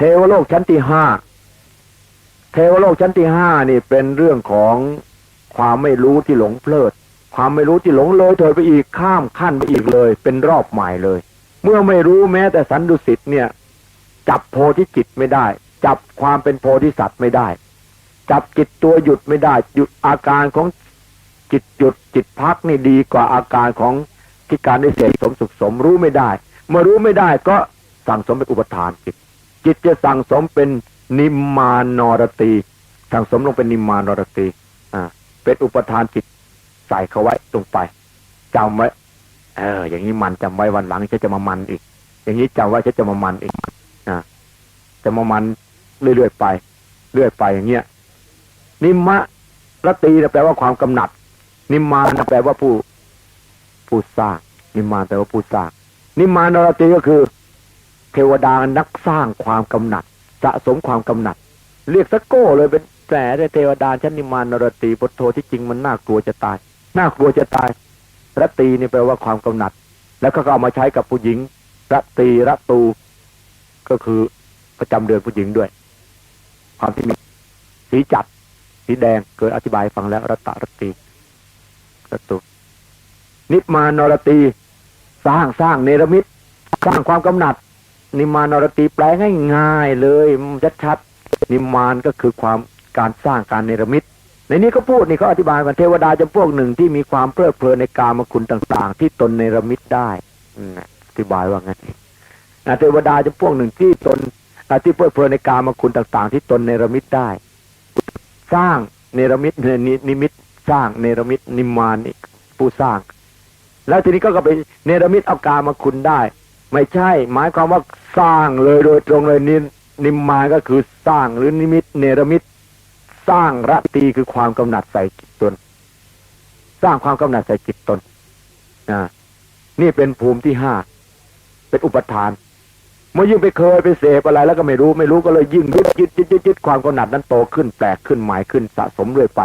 เทวโลกชั้นที่ห้าเทวโลกชั้นที่ห้านี่เป็นเรื่องของความไม่รู้ที่หลงเพลิด ความไม่รู้ที่หลงเลยเถิดไปอีกข้ามขั้นไปอีกเลย เป็นรอบใหม่เลย เมื่อไม่รู้แม้แต่สันดุสิตเนี่ย จับโพธิจิตไม่ได้ จับความเป็นโพธิสัตว์ไม่ได้ จับจิตตัวหยุดไม่ได้หยุดอาการของจิตหยุดจิตพักนี่ดีกว่าอาการของที่การได้เสพสมสุขสมรู้ไม่ได้ เมื่อรู้ไม่ได้ก็สั่งสมเป็นอุปทานจิต จิตจะสั่งสมเป็นนิมมานรตีสั่งสมลงเป็นนิมมานรตีอ่าเป็นอุปทานจิตใส่เขาไว้ตรงไปจำไว้ เออ อย่างนี้มันจำไว้วันหลังฉันจะมามันอีก อย่างนี้จำไว้ฉันจะมามันอีกอ่าจะมามันเรื่อยๆไป เรื่อยไปอย่างเงี้ยนิมมะรตีแปลว่าความกำหนัด นิมมานแปลว่าผู้ผู้สร้างนิมมานแปลว่าผู้สร้างนิมมานรตีก็คือ เทวดานักสร้างความกำหนัด สะสมความกำหนัด เรียกสะโก้เลยเป็นแผลในเทวดาชั้นนิมานรตีพุทโธที่จริงมันน่ากลัวจะตาย น่ากลัวจะตายรตีนี่แปลว่าความกำหนัด แล้วก็เอามาใช้กับผู้หญิงรตีรตู ก็คือประจำเดือนผู้หญิงด้วย ความที่มีสีจัดสีแดงเกิดอธิบายฟังแล้วรัตตรตีรตูนิมานรตี สร้างสร้างเนรมิตสร้างความกำหนัด นิมานรตีแปลง่ายๆเลยชัดๆนิมานก็คือความการสร้างการเนรมิตในนี้ก็พูดนี่เขาอธิบายว่าเทวดาจำพวกหนึ่งที่มีความเพลิดเพลินในกามคุณต่าง ๆ ที่ตนเนรมิตได้อธิบายว่าไงนอ่าเทวดาจำพวกหนึ่งที่ตนอาที่เพลิดเพลินในกามคุณต่าง ๆ ที่ตนเนรมิตได้ สร้างเนรมิตเนนิมิตสร้างเนรมิตนิมานนี่ผู้สร้าง แล้วทีนี้ก็ก็ไปเนรมิตเอากามาคุณได้ ไม่ใช่ หมายความว่าสร้างเลยโดยตรงเลยนินิมมานก็คือสร้างหรือนิมิตเนรมิต สร้างระตีคือความกำหนัดใส่จิตตน สร้างความกำหนัดใส่จิตตนอ่านี่เป็นภูมิที่ห้าเป็นอุปทานเมื่อยิ่งไปเคยไปเสพอะไรแล้วก็ไม่รู้ไม่รู้ก็เลยยิ่งยึดยึดยึดยึดยึดความกำหนัดนั้นโตขึ้นแปลกขึ้นหมายขึ้นสะสมเรื่อยไป